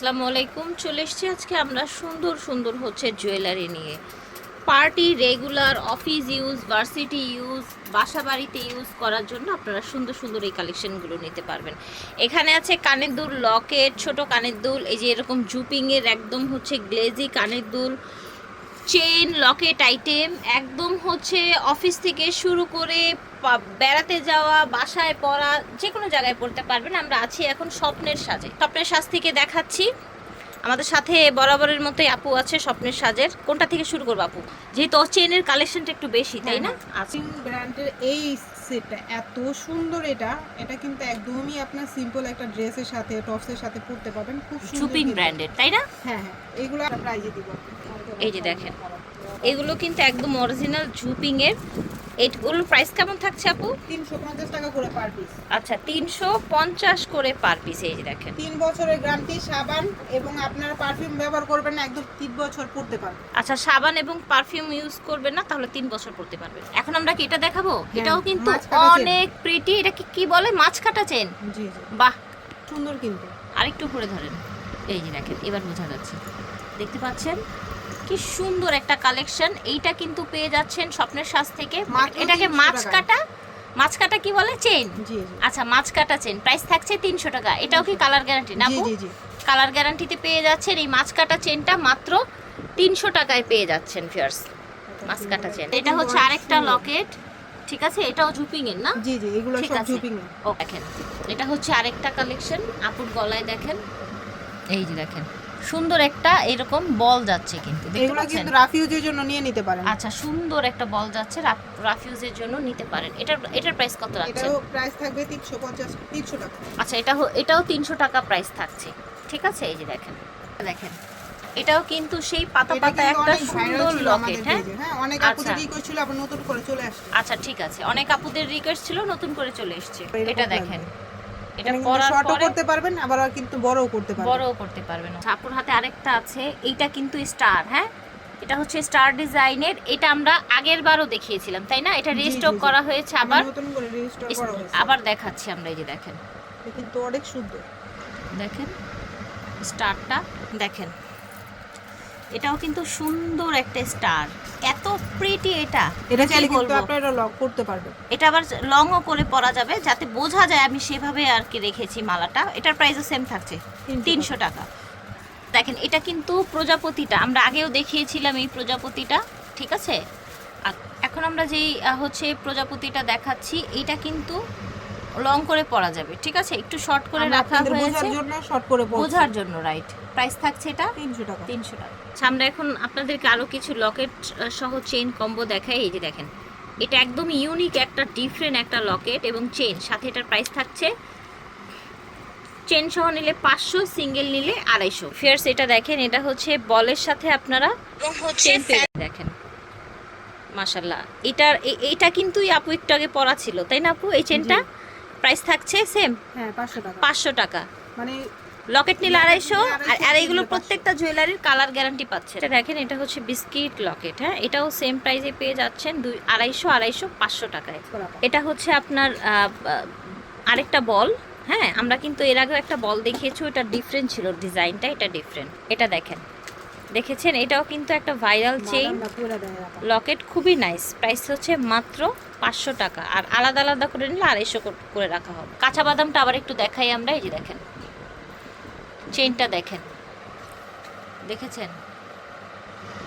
আসসালামু আলাইকুম। চলে এসেছি আজকে আমরা সুন্দর সুন্দর হচ্ছে জুয়েলারি নিয়ে। Party regular, office use varsity use বাসা বাড়িতে ইউজ করার জন্য আপনারা সুন্দর সুন্দর এই কালেকশনগুলো নিতে পারবেন। এখানে আছে কানের দুল, লকেট, ছোট কানের দুল, এই যে এরকম জুপিংয়ের একদম হচ্ছে গ্লেজি কানের দুল। চেন লকেট আইটেম একদম হচ্ছে অফিস থেকে শুরু করে বেড়াতে যাওয়া, বাসায় পড়া যে কোনো জায়গায় পড়তে পারবেন। আমরা আছি এখন স্বপ্নের সাজে। স্বপ্নের সাজ থেকে দেখাচ্ছি। আমাদের সাথে বরাবরের মতোই আপু আছে স্বপ্নের সাজের। কোনটা থেকে শুরু করব আপু? যেহেতু চেনের কালেকশনটা একটু বেশি, তাই না? ব্র্যান্ডের এই সেটটা এত সুন্দর এটা। এটা কিন্তু একদমই আপনার সিম্পল একটা ড্রেসের সাথে টপসের সাথে পরতে পারবেন। খুব সুন্দর সুপিং ব্র্যান্ডেড ব্র্যান্ডের তাই না? হ্যাঁ হ্যাঁ এগুলো আমরা প্রাইজে দিব। এই যে দেখেন। এগুলো কিন্তু একদম অরিজিনাল ঝুপিং এর এগুলোর প্রাইস কেমন থাকছে আপু? তিনশো পঞ্চাশ টাকা করে পার পিস আচ্ছা তিনশো পঞ্চাশ করে পার পিস এই যে দেখেন। তিন বছরের গ্যারান্টি সাবান এবং আপনার পারফিউম ব্যবহার করবেন না একদম তিন বছর পরতে পারবেন। আচ্ছা সাবান এবং পারফিউম ইউজ করবেন না তাহলে তিন বছর পড়তে পারবেন। এখন আমরা কি এটা দেখাবো? এটাও কিন্তু। অনেক প্রিটি এটা কি কি বলে? মাছ কাটা চেন জি জি। বাহ। সুন্দর কিন্তু। আরেকটু উপরে ধরেন। এই যে দেখেন এবার বোঝা যাচ্ছে। দেখতে পাচ্ছেন? কি সুন্দর একটা কালেকশন এইটা কিন্তু পেয়ে যাচ্ছেন স্বপ্নের সাজ থেকে। এটাকে মাছ কাটা মাছ কাটা কি বলে? চেন আচ্ছা মাছ কাটা চেন প্রাইস থাকছে তিনশো টাকা। এটাও কি কালার গ্যারান্টি না কালার গ্যারান্টিতে পেয়ে যাচ্ছেন এই মাছ কাটা চেনটা মাত্র তিনশো টাকায় পেয়ে যাচ্ছেন ফিয়ার্স মাছ কাটা চেন এটা হচ্ছে আরেকটা লকেট ঠিক আছে? এটাও জুপিং এর না? জি জি এগুলো সব আছে। জুপিং ও দেখেন। এটা হচ্ছে আরেকটা কালেকশন আপুর গলায় দেখেন। এই যে দেখেন। সুন্দর একটা এরকম বল যাচ্ছে কিন্তু এগুলো কিন্তু রাফিউজের জন্য নিয়ে নিতে পারেন। আচ্ছা সুন্দর একটা বল যাচ্ছে রাফিউজের জন্য নিতে পারেন। এটার এটার প্রাইস কত রাখছেন এটাও প্রাইস থাকবে তিনশো পঞ্চাশ তিনশো টাকা। আচ্ছা এটা এটাও তিনশো টাকা প্রাইস থাকছে। ঠিক আছে? এই যে দেখেন। দেখেন। এটাও কিন্তু সেই পাতা পাতা একটা সুন্দর লকেট হ্যাঁ? হ্যাঁ অনেক আচ্ছা। আপুদের রিকোয়েস্ট ছিল আবার নতুন করে চলে আসছে। আচ্ছা ঠিক আছে। অনেক আপুদের রিকোয়েস্ট ছিল নতুন করে চলে এসেছে। এটা দেখেন। এটা পরার শর্টও পরে করতে পারবেন আবার কিন্তু বড়ও করতে পারবেন। বড়ও করতে পারবেন। আপুর হাতে আরেকটা আছে এইটা কিন্তু স্টার হ্যাঁ? এটা হচ্ছে স্টার ডিজাইনের এটা আমরা আগের বারও দেখিয়েছিলাম তাই না? এটা রিস্টক করা হয়েছে আবার। করা হয়েছে। আবার দেখাচ্ছি আমরা এই যে দেখেন। কিন্তু অনেক সুন্দর। দেখেন স্টারটা দেখেন। এটাও কিন্তু সুন্দর একটা স্টার। এত প্রিটি এটা। এটা চাইলে কিন্তু আপনারা লক করতে পারবেন। এটা আবার লংও করে পরা যাবে যাতে বোঝা যায় আমি সেভাবে আর কি রেখেছি মালাটা। এটার প্রাইসও সেম থাকছে তিনশো টাকা। দেখেন এটা কিন্তু প্রজাপতিটা। আমরা আগেও দেখিয়েছিলাম এই প্রজাপতিটা ঠিক আছে? আর এখন আমরা যেই হচ্ছে প্রজাপতিটা দেখাচ্ছি এটা কিন্তু লং করে পরা যাবে ঠিক আছে? একটু শর্ট করে রাখা হয়েছে। বোঝার জন্য শর্ট করে বোঝার জন্য রাইট প্রাইস থাকছে এটা? 300 টাকা। তিনশো টাকা। আমরা এখন আপনাদেরকে আরও কিছু লকেট সহ চেইন কম্বো দেখাই। এই যে দেখেন এটা একদম ইউনিক একটা ডিফারেন্ট একটা লকেট এবং চেন সাথে এটার প্রাইস থাকছে চেন সহ নিলে পাঁচশো সিঙ্গেল নিলে আড়াইশো। ফেয়ার্স এটা দেখেন এটা হচ্ছে বলের সাথে আপনারা চেন দেখেন। মাশাল্লাহ এটার এ- এইটা কিন্তু আপু একটু আগে পরা ছিল তাই না আপু? এই চেনটা প্রাইস থাকছে সেম হ্যাঁ 500 টাকা। পাঁচশো টাকা। মানে লকেট নিলে আড়াইশো আর আর এইগুলো প্রত্যেকটা জুয়েলারির কালার গ্যারান্টি পাচ্ছে। এটা দেখেন এটা হচ্ছে বিস্কিট লকেট হ্যাঁ? এটাও সেম প্রাইসে পেয়ে যাচ্ছেন দুই আড়াইশো আড়াইশো পাঁচশো টাকায়। এটা হচ্ছে আপনার আরেকটা বল হ্যাঁ? আমরা কিন্তু এর আগেও একটা বল দেখিয়েছি ওটা ডিফারেন্ট ছিল ডিজাইনটা এটা ডিফারেন্ট এটা দেখেন। দেখেছেন এটাও কিন্তু একটা ভাইরাল চেইন। লকেট খুবই নাইস প্রাইস হচ্ছে মাত্র পাঁচশো টাকা। আর আলাদা আলাদা করে নিলে আড়াইশো করে রাখা হবে। কাঁচা বাদামটা আবার একটু দেখাই আমরা এই যে দেখেন। চেইনটা দেখেন। দেখেছেন?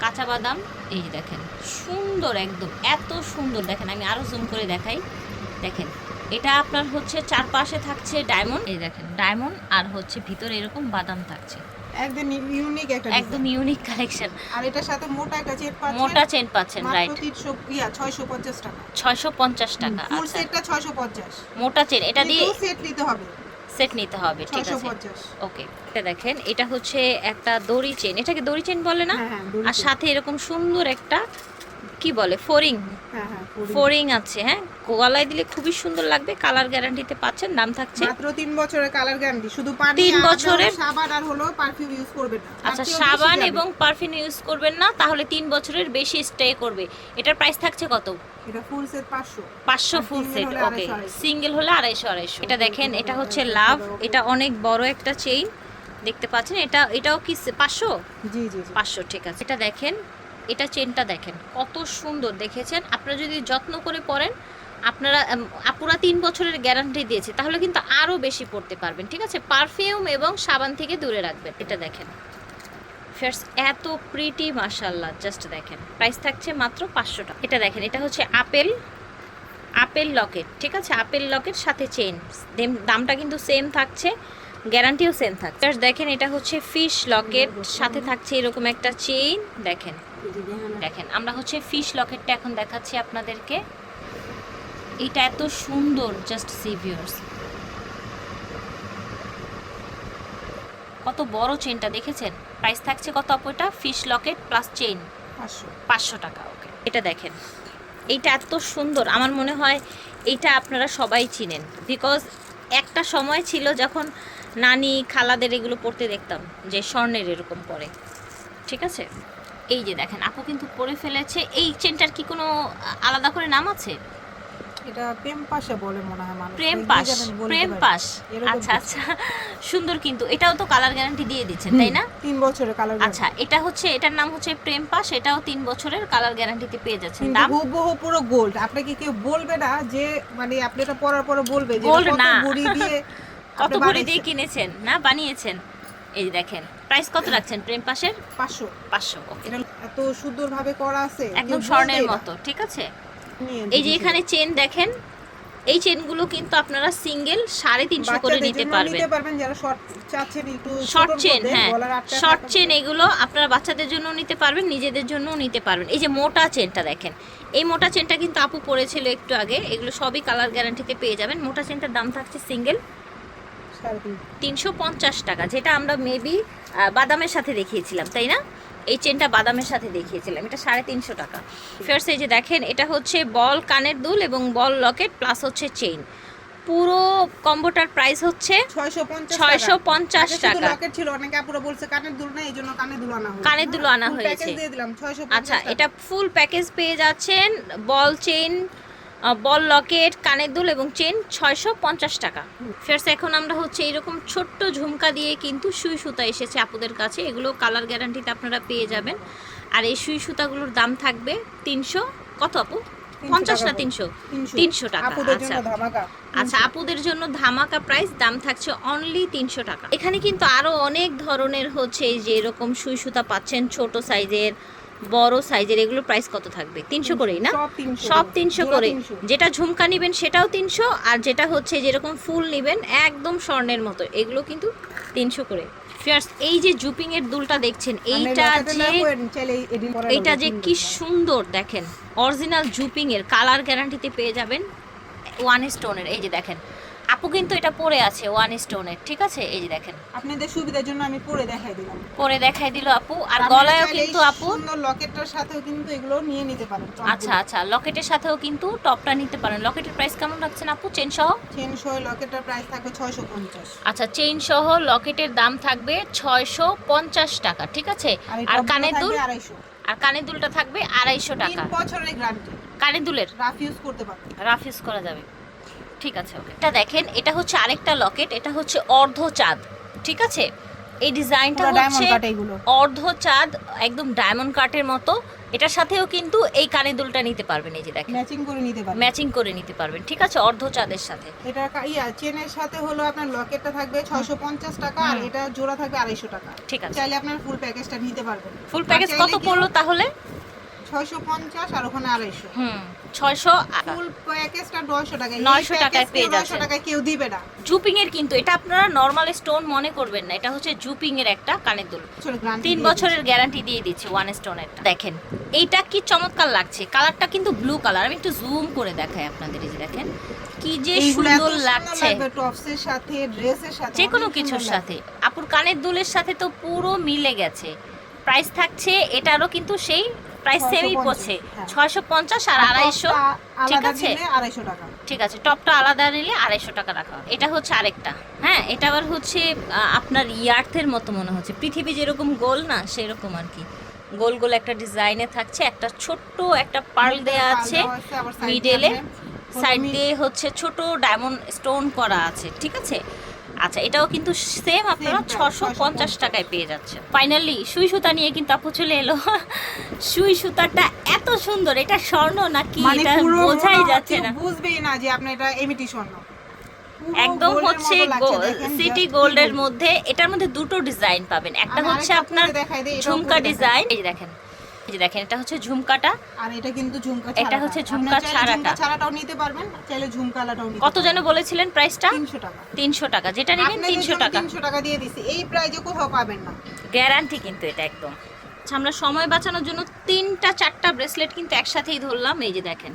কাঁচা বাদাম এই যে দেখেন। সুন্দর একদম এত সুন্দর। দেখেন আমি আরও জুম করে দেখাই। দেখেন এটা আপনার হচ্ছে চারপাশে থাকছে ডায়মন্ড এই দেখেন ডায়মন্ড আর হচ্ছে ভিতরে এরকম বাদাম থাকছে। একদম ইউনিক একটা একদম ইউনিক কালেকশন আর এটার সাথে মোটা একটা চেট পাচ্ছেন। মোটা চেন পাচ্ছেন রাইট মাত্র 300 ইয়া 650 টাকা। ছয়শো পঞ্চাশ টাকা ফুল সেটটা 650 মোটা চেন এটা দিয়ে সেট নিতে হবে। সেট নিতে হবে ঠিক আছে। 650 ওকে এটা দেখেন এটা হচ্ছে একটা দড়ি চেন এটাকে দড়ি চেন বলে না? হ্যাঁ হ্যাঁ আর সাথে এরকম সুন্দর একটা কি বলে ফোরিং? হ্যাঁ হ্যাঁ ফোরিং আছে হ্যাঁ? গলায় দিলে খুবই সুন্দর লাগবে কালার গ্যারান্টিতে পাচ্ছেন দাম থাকছে মাত্র 3 বছরের কালার গ্যারান্টি শুধু পানি তিন আর বছরের- সাবান আর হলো পারফিউম ইউজ করবেন না। আচ্ছা সাবান এবং পারফিউম ইউজ করবেন না তাহলে তিন বছরের বেশি স্টে করবে। এটার প্রাইস থাকছে কত? এটা ফুল সেট 500 পাঁচশো আর ফুল সেট ওকে। সিঙ্গেল হলে আড়াইশো আড়াইশো। এটা দেখেন এটা হচ্ছে লাভ এটা অনেক বড় একটা চেইন দেখতে পাচ্ছেন। এটা এটাও কি পাঁচশো? জি জি জি। পাঁচশো ঠিক আছে। এটা দেখেন এটা চেনটা দেখেন কত সুন্দর দেখেছেন? আপনারা যদি যত্ন করে পরেন আপনারা আপুরা তিন বছরের গ্যারান্টি দিয়েছে, তাহলে কিন্তু আরও বেশি পড়তে পারবেন, ঠিক আছে? পারফিউম এবং সাবান থেকে দূরে রাখবেন, এটা দেখেন। ফেয়ার্স এত প্রিটি মাশাল্লাহ জাস্ট দেখেন। প্রাইস থাকছে মাত্র পাঁচশো টাকা। এটা দেখেন, এটা হচ্ছে আপেল আপেল লকেট, ঠিক আছে? আপেল লকেট, সাথে চেন দামটা কিন্তু সেম থাকছে গ্যারান্টিও সেম থাকছে। দেখেন, এটা হচ্ছে ফিশ লকেট সাথে থাকছে এরকম একটা চেইন দেখেন। দেখেন, আমরা হচ্ছে ফিশ লকেটটা এখন দেখাচ্ছি আপনাদেরকে। এটা এত সুন্দর জাস্ট সিভিয়ার্স কত বড় চেনটা দেখেছেন? প্রাইস থাকছে কত আপু এটা? ফিশ লকেট প্লাস চেইন পাঁচশো। পাঁচশো টাকা ওকে এটা দেখেন। এইটা এত সুন্দর আমার মনে হয় এইটা আপনারা সবাই চিনেন। বিকজ একটা সময় ছিল যখন নানি খালাদের এগুলো পড়তে দেখতাম যে স্বর্ণের এরকম পরে। ঠিক আছে? এই যে দেখেন আপু কিন্তু পরে ফেলেছে। এই চেনটার কি কোনো আলাদা করে নাম আছে? এটা প্রেম পাশে বলে মনে হয় মানুষ। প্রেম প্রেম। আচ্ছা আচ্ছা। সুন্দর কিন্তু। এটাও তো কালার গ্যারান্টি দিয়ে দিচ্ছেন তাই না? তিন বছরের কালার আচ্ছা এটা হচ্ছে এটার নাম হচ্ছে প্রেম এটাও তিন বছরের কালার গ্যারান্টিতে পেয়ে যাচ্ছেন। দাম? হুবহু পুরো গোল্ড আপনাকে কেউ বলবে না যে মানে আপনি এটা পরার পরে বলবে যে কত। বুড়ি দিয়ে কত দিয়ে কিনেছেন না? বানিয়েছেন। এই দেখেন প্রাইস কত রাখছেন প্রেম পাশের? পাঁচশো। পাঁচশো এটা এত সুন্দর ভাবে করা আছে একদম স্বর্ণের মতো ঠিক আছে? এই যে এখানে চেন দেখেন এই চেনগুলো কিন্তু আপনারা সিঙ্গেল সাড়ে তিনশো করে নিতে পারবেন। শর্ট চেন হ্যাঁ শর্ট চেন এগুলো আপনারা বাচ্চাদের জন্য নিতে পারবেন নিজেদের জন্য নিতে পারবেন। এই যে মোটা চেনটা দেখেন এই মোটা চেনটা কিন্তু আপু পড়েছিল একটু আগে এগুলো সবই কালার গ্যারান্টিতে পেয়ে যাবেন। মোটা চেনটার দাম থাকছে সিঙ্গেল। তিনশো পঞ্চাশ টাকা যেটা আমরা মেবি বাদামের সাথে দেখিয়েছিলাম তাই না? এই চেনটা বাদামের সাথে দেখিয়েছিলাম এটা সাড়ে তিনশো টাকা। ফার্স্ট এই যে দেখেন এটা হচ্ছে বল কানের দুল এবং বল লকেট প্লাস হচ্ছে চেইন পুরো কম্বোটার প্রাইস হচ্ছে 650 ছয়শো টাকা। পঞ্চাশ টাকা। ছিল অনেকে আপুরা বলছে কানের দুল না এই জন্য কানের দুল আনা কানের দুল আনা হয়েছে। package দিয়ে দিলাম 650 আচ্ছা এটা ফুল প্যাকেজ পেয়ে যাচ্ছেন বল চেইন বল লকেট কানের দুল এবং চেন ছয়শো পঞ্চাশ টাকা। ফেরস এখন আমরা হচ্ছে এরকম ছোট্ট ঝুমকা দিয়ে কিন্তু সুই সুতা এসেছে আপুদের কাছে। এগুলো কালার গ্যারান্টিতে আপনারা পেয়ে যাবেন। আর এই সুই সুতাগুলোর দাম থাকবে তিনশো কত আপু? পঞ্চাশ না তিনশো? তিনশো। টাকা আচ্ছা। আচ্ছা আপুদের জন্য ধামাকা প্রাইস দাম থাকছে অনলি তিনশো টাকা। এখানে কিন্তু আরও অনেক ধরনের হচ্ছে যে এরকম সুই সুতা পাচ্ছেন ছোট সাইজের। বড় সাইজের এগুলো প্রাইস কত থাকবে? তিনশো করেই না? সব তিনশো করে যেটা ঝুমকা নিবেন সেটাও তিনশো আর যেটা হচ্ছে যেরকম ফুল নিবেন একদম স্বর্ণের মতো এগুলো কিন্তু তিনশো করে। ফিয়ার্স এই যে জুপিং এর দুলটা দেখছেন এইটা যে এইটা যে কি সুন্দর দেখেন অরিজিনাল জুপিং এর কালার গ্যারান্টিতে পেয়ে যাবেন ওয়ান স্টোনের এই যে দেখেন আপু কিন্তু এটা পরে আছে ওয়ান স্টোনের ঠিক আছে? এই যে দেখেন। আপনাদের সুবিধার জন্য আমি পরে দেখাই দিলাম। পরে দেখাই দিল আপু আর গলায়ও কিন্তু আপু সুন্দর লকেটটার সাথেও কিন্তু এগুলো নিয়ে নিতে পারেন আচ্ছা আচ্ছা লকেটের সাথেও কিন্তু টপটা নিতে পারেন। লকেটের প্রাইস কেমন রাখছেন আপু? চেন সহ? চেন সহ লকেটটার প্রাইস থাকবে ছয়শো পঞ্চাশ। আচ্ছা চেইন সহ লকেটের দাম থাকবে ছয়শো পঞ্চাশ টাকা ঠিক আছে? আর কানের দুল আর কানের দুলটা থাকবে আড়াইশো টাকা। বছরের গ্যারান্টি কানের দুলের? রাফ ইউজ করতে পারবেন। রাফ ইউজ করা যাবে। ঠিক আছে ওকে এটা দেখেন এটা হচ্ছে আরেকটা লকেট এটা হচ্ছে অর্ধ চাঁদ ঠিক আছে? এই ডিজাইনটা হচ্ছে অর্ধ চাঁদ একদম ডায়মন্ড কাটের মতো। এটার সাথেও কিন্তু এই কানের দুলটা নিতে পারবেন এই যে দেখেন। ম্যাচিং করে নিতে পারবেন। ম্যাচিং করে নিতে পারবেন ঠিক আছে? অর্ধ চাঁদের সাথে। এটা ইয়া চেনের সাথে হলো আপনার লকেটটা থাকবে ছয়শো পঞ্চাশ টাকা আর এটা জোড়া থাকবে আড়াইশো টাকা। ঠিক আছে। চাইলে আপনার ফুল প্যাকেজটা নিতে পারবেন। ফুল প্যাকেজ কত পড়ল তাহলে? ছয়শো পঞ্চাশ আর ওখানে আড়াইশো। হুম ছয়শো ফুল প্যাকেজটা নয়শো টাকা 900 টাকায় পেয়ে নয়শো টাকায় কেউ দিবে না। জুপিং এর কিন্তু এটা আপনারা নর্মাল স্টোন মনে করবেন না এটা হচ্ছে জুপিং এর একটা কানের দুল। তিন বছরের গ্যারান্টি দিয়ে দিচ্ছে ওয়ান স্টোনের দেখেন এইটা কি চমৎকার লাগছে। কালারটা কিন্তু ব্লু কালার আমি একটু জুম করে দেখাই আপনাদের এই যে দেখেন কি যে সুন্দর লাগছে। লাগবে টপসের সাথে ড্রেসের সাথে যে কোনো কিছুর সাথে। আপুর কানের দুলের সাথে তো পুরো মিলে গেছে। প্রাইস থাকছে এটারও কিন্তু সেই প্রাইস সেমই 650 পড়ছে। হ্যাঁ। ছয়শো পঞ্চাশ আর আড়াইশো ঠিক আছে? আড়াইশো টাকা। ঠিক আছে টপটা আলাদা নিলে আড়াইশো টাকা রাখা এটা হচ্ছে আরেকটা হ্যাঁ? এটা আবার হচ্ছে আপনার ইয়ার্থের মতো মনে হচ্ছে। পৃথিবী যেরকম গোল না সেরকম আর কি। গোল গোল একটা ডিজাইনে থাকছে একটা ছোট্ট একটা পার্ল দেয়া আছে মিডেলে সাইড দিয়ে হচ্ছে ছোট ডায়মন্ড স্টোন করা আছে ঠিক আছে? আচ্ছা এটাও কিন্তু সেম আপনারা ছশো পঞ্চাশ টাকায় পেয়ে যাচ্ছে ফাইনালি সুই সুতা নিয়ে কিন্তু আপু চলে এলো। সুই সুতাটা এত সুন্দর এটা স্বর্ণ নাকি মানে এটা বোঝাই যাচ্ছে না। বুঝবেই না যে আপনার এটা এমিটি স্বর্ণ। একদম হচ্ছে সিটি গোল্ডের মধ্যে এটার মধ্যে দুটো ডিজাইন পাবেন। একটা হচ্ছে আপনার ঝুমকা ডিজাইন এই দেখেন। যে দেখেন এটা হচ্ছে ঝুমকাটা। আর এটা কিন্তু ঝুমকা এটা হচ্ছে ঝুমকা ছাড়াটা। ছাড়াটাও নিতে পারবেন চাইলে ঝুমকালাটাও নিতে কত যেন বলেছিলেন প্রাইসটা তিনশো টাকা। তিনশো টাকা। যেটা নেবেন আপনাদের তিনশো জন্য টাকা। 300 টাকা দিয়ে দিছি। এই প্রাইজে কোথাও পাবেন না। গ্যারান্টি কিন্তু এটা একদম। আচ্ছা আমরা সময় বাঁচানোর জন্য তিনটা চারটা ব্রেসলেট কিন্তু একসাথেই ধরলাম। এই যে দেখেন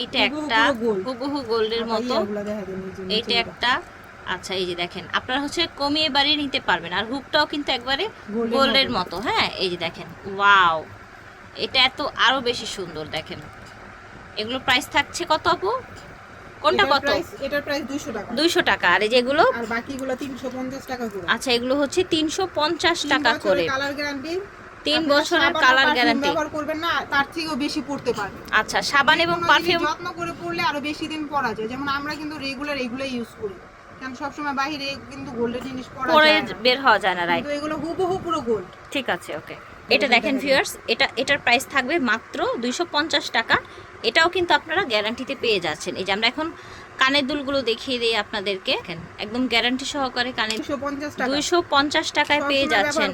এইটা একটা হুবহু গোল্ডের মতো। এইটা। একটা আচ্ছা এই যে দেখেন আপনারা হচ্ছে কমিয়ে বাড়িয়ে নিতে পারবেন আর হুকটাও কিন্তু একবারে গোল্ডের মতো। হ্যাঁ? এই যে দেখেন ওয়াও এটা এত আরও বেশি সুন্দর দেখেন। এগুলো প্রাইস থাকছে কত আপু? কোনটা কত? এটার প্রাইস 200 টাকা। দুইশো টাকা আর এই যেগুলো আর বাকিগুলো 350 টাকা করে। আচ্ছা এগুলো হচ্ছে তিনশো পঞ্চাশ তিন টাকা করে। কালার গ্যারান্টি তিন বছরের কালার গ্যারান্টি ব্যবহার করবেন না তার থেকেও বেশি পড়তে পারবে আচ্ছা সাবান এবং পারফিউম যত্ন করে পড়লে আরও বেশি দিন পরা যায়। যেমন আমরা কিন্তু রেগুলার এগুলো ইউজ করি। কারণ সবসময় বাইরে কিন্তু গোল্ডের জিনিস পরা বের হওয়া যায় না রাইট এগুলো হুবহু পুরো গোল্ড ঠিক আছে ওকে এটা দেখেন ভিউয়ার্স এটা এটার প্রাইস থাকবে মাত্র দুইশো পঞ্চাশ টাকা। এটাও কিন্তু আপনারা গ্যারান্টিতে পেয়ে যাচ্ছেন। এই যে আমরা এখন কানের দুলগুলো দেখিয়ে দিই আপনাদেরকে। একদম গ্যারান্টি সহকারে কানের 250 টাকা। দুইশো পঞ্চাশ টাকায় পেয়ে যাচ্ছেন।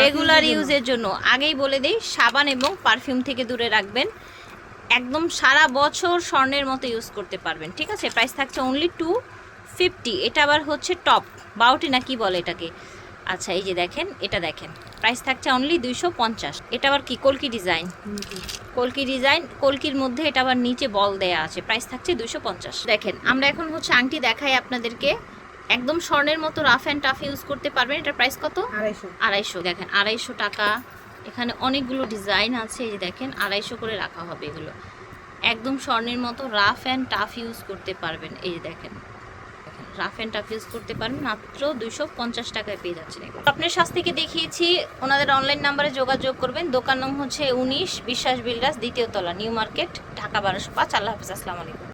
রেগুলার ইউজের জন্য। আগেই বলে দেই সাবান এবং পারফিউম থেকে দূরে রাখবেন। একদম সারা বছর স্বর্ণের মতো ইউজ করতে পারবেন। ঠিক আছে প্রাইস থাকছে অনলি টু ফিফটি এটা আবার হচ্ছে টপ বাউটি না কি বলে এটাকে? আচ্ছা এই যে দেখেন এটা দেখেন প্রাইস থাকছে অনলি দুইশো পঞ্চাশ। এটা আবার কি কলকি ডিজাইন। কলকি ডিজাইন কলকির মধ্যে এটা আবার নিচে বল দেয়া আছে প্রাইস থাকছে দুশো পঞ্চাশ। দেখেন আমরা এখন হচ্ছে আংটি দেখাই আপনাদেরকে একদম স্বর্ণের মতো রাফ অ্যান্ড টাফ ইউজ করতে পারবেন এটার প্রাইস কত? আড়াইশো। আড়াইশো দেখেন আড়াইশো টাকা। এখানে অনেকগুলো ডিজাইন আছে এই যে দেখেন আড়াইশো করে রাখা হবে এগুলো। একদম স্বর্ণের মতো রাফ অ্যান্ড টাফ ইউজ করতে পারবেন এই যে দেখেন। রাফ অ্যান্ড টাফ ইউজ করতে পারেন। মাত্র দুইশো পঞ্চাশ টাকায় পেয়ে যাচ্ছেন আপনার সাথ থেকে দেখিয়েছি। ওনাদের অনলাইন নাম্বারে যোগাযোগ করবেন। দোকান নাম হচ্ছে উনিশ, বিশ্বাস বিল্ডার্স, দ্বিতীয় তলা, নিউ মার্কেট, ঢাকা বারোশো পাঁচ। আল্লাহ হাফিজ, আসসালামু আলাইকুম।